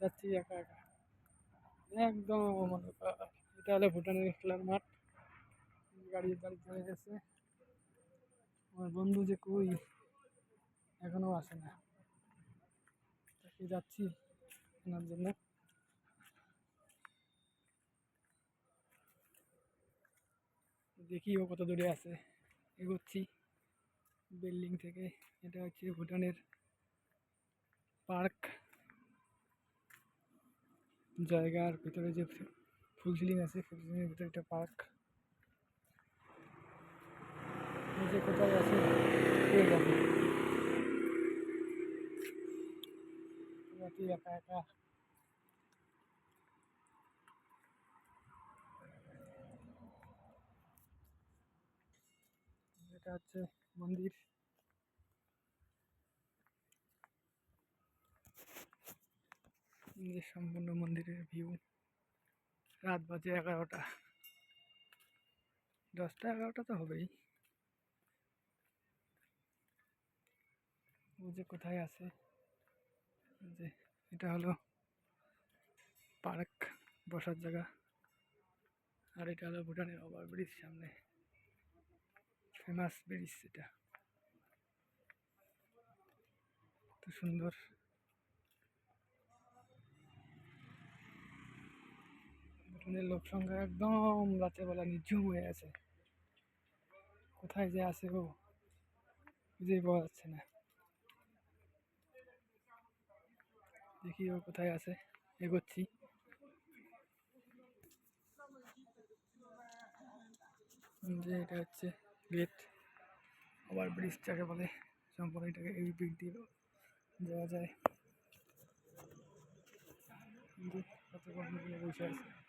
যাচ্ছি একা একা। একদম মনে এটা হলো ভুটানের খেলার মাঠ। গাড়ি গাড়ি চলে গেছে। আমার বন্ধু যে কই, এখনও আসে না। তাকে যাচ্ছি আনার জন্য। দেখি ও কত দূরে আছে। এগোচ্ছি বিল্ডিং থেকে। এটা হচ্ছে ভুটানের পার্ক। জায়গার ভিতরে যে ফুল সিলিং আছে, ফুল সিলিংয়ের ভিতরে একটা পার্ক। যে কোথায় আছে কে জানে নাকি একা একা। এটা হচ্ছে মন্দির। যে সম্পূর্ণ মন্দিরের ভিউ রাত বাজে এগারোটা। দশটা এগারোটা তো হবেই। যে কোথায় আছে? যে এটা হলো পার্ক, বসার জায়গা। আর এটা হলো ভুটানের ওভার ব্রিজ সামনে। ফেমাস ব্রিজ এটা। কত সুন্দর। ভুটানের লোক সংখ্যা একদম রাতের বেলা নিঝুম হয়ে আছে। কোথায় যে আছে ও খুঁজেই পাওয়া যাচ্ছে না। দেখি ও কোথায় আছে। এগোচ্ছি। যে এটা হচ্ছে গেট ওভার ব্রিজটাকে বলে সম্পূর্ণ এটাকে এই দিক দিয়ে যাওয়া যায়। বসে আছে?